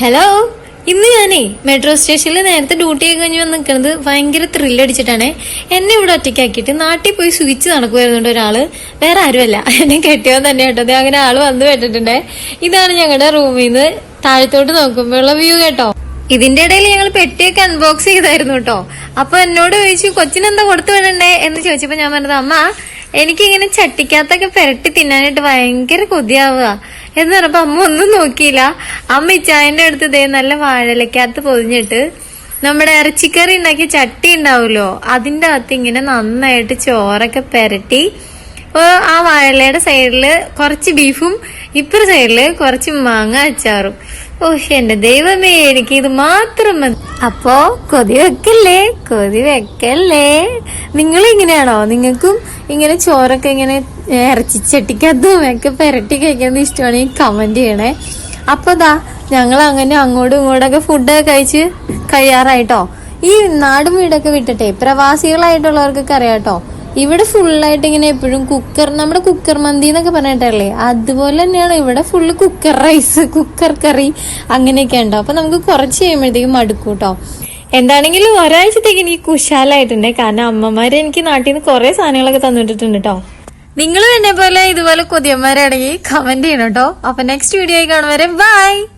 Hello ഇന്ന് ഞാനേ metro സ്റ്റേഷനിൽ നേരത്തെ ഡ്യൂട്ടി ഒക്കെ കഴിഞ്ഞ് വന്ന് നിൽക്കുന്നത് ഭയങ്കര ത്രില്ലടിച്ചിട്ടാണ് എന്നെ ഇവിടെ ഒറ്റയ്ക്കാക്കിയിട്ട് നാട്ടിൽ പോയി സുഖിച്ച് നടക്കുമായിരുന്നുണ്ട് ഒരാൾ. വേറെ ആരുമല്ല. എന്നെ കെട്ടിയോ തന്നെ കേട്ടോ. അങ്ങനെ ആൾ വന്ന് പെട്ടിട്ടുണ്ടേ. ഇതാണ് ഞങ്ങളുടെ റൂമിൽ നിന്ന് താഴത്തോട്ട് നോക്കുമ്പോഴുള്ള വ്യൂ കേട്ടോ. ഇതിന്റെ ഇടയിൽ ഞങ്ങൾ പെട്ടിയൊക്കെ അൺബോക്സ് ചെയ്തായിരുന്നു കേട്ടോ. അപ്പൊ എന്നോട് ചോദിച്ചു കൊച്ചിനെന്താ കൊടുത്തു വിടണ്ടേ? എന്ന് ചോദിച്ചപ്പോ ഞാൻ പറഞ്ഞത് അമ്മ എനിക്കിങ്ങനെ ചട്ടിക്കകത്തൊക്കെ പെരട്ടി തിന്നാനായിട്ട് ഭയങ്കര കൊതിയാവുക എന്ന് പറഞ്ഞപ്പോ അമ്മ ഒന്നും നോക്കിയില്ല. അമ്മ ചായന്റെ അടുത്ത് ദേ നല്ല വാഴലക്കകത്ത് പൊതിഞ്ഞിട്ട് നമ്മുടെ ഇറച്ചിക്കറി ഉണ്ടാക്കിയ ചട്ടി ഉണ്ടാവുമല്ലോ അതിന്റെ അകത്ത് ഇങ്ങനെ നന്നായിട്ട് ചോറൊക്കെ പെരട്ടി ആ വാഴലയുടെ സൈഡിൽ കുറച്ച് ബീഫും ഇപ്പുറ സൈഡിൽ കുറച്ച് മാങ്ങ അച്ചാറും. ഓ എന്റെ ദൈവമേ എനിക്ക് ഇത് മാത്രം മതി. അപ്പോ കൊതി വെക്കല്ലേ? കൊതി വെക്കല്ലേ? നിങ്ങൾ ഇങ്ങനെയാണോ നിങ്ങൾക്കും ഇങ്ങനെ ചോറൊക്കെ ഇങ്ങനെ ഇറച്ചിച്ചട്ടിക്കതും ഒക്കെ പെരട്ടി കഴിക്കുന്നത് ഇഷ്ടമാണെങ്കിൽ കമന്റ് ചെയ്യണേ. അപ്പൊ ദാ ഞങ്ങൾ അങ്ങനെ അങ്ങോട്ടും ഇങ്ങോട്ടൊക്കെ ഫുഡൊക്കെ കഴിച്ച് കഴിയാറായിട്ടോ. ഈ നാടും വീടൊക്കെ വിട്ടിട്ടെ പ്രവാസികളായിട്ടുള്ളവർക്കൊക്കെ അറിയാട്ടോ. ഇവിടെ ഫുള്ളായിട്ട് ഇങ്ങനെ എപ്പോഴും കുക്കർ നമ്മുടെ കുക്കർ മന്തി എന്നൊക്കെ പറഞ്ഞിട്ടല്ലേ? അതുപോലെ തന്നെയാണ് ഇവിടെ ഫുള്ള് കുക്കർ റൈസ് കുക്കർ കറി അങ്ങനെയൊക്കെ ഉണ്ടോ? അപ്പൊ നമുക്ക് കുറച്ച് കഴിയുമ്പോഴത്തേക്കും മടുക്കൂട്ടോ. കേട്ടോ എന്താണെങ്കിലും ഒരാഴ്ചത്തേക്ക് എനിക്ക് കുശാലായിട്ടുണ്ട്. കാരണം അമ്മമാര് എനിക്ക് നാട്ടിൽ നിന്ന് കുറെ സാധനങ്ങളൊക്കെ തന്നിട്ടിട്ടുണ്ട് കേട്ടോ നിങ്ങളും എന്നെ പോലെ ഇതുപോലെ കൊതിയന്മാരാണെങ്കിൽ കമന്റ് ചെയ്യണം കേട്ടോ അപ്പൊ നെക്സ്റ്റ് വീഡിയോ ആയി കാണും ബൈ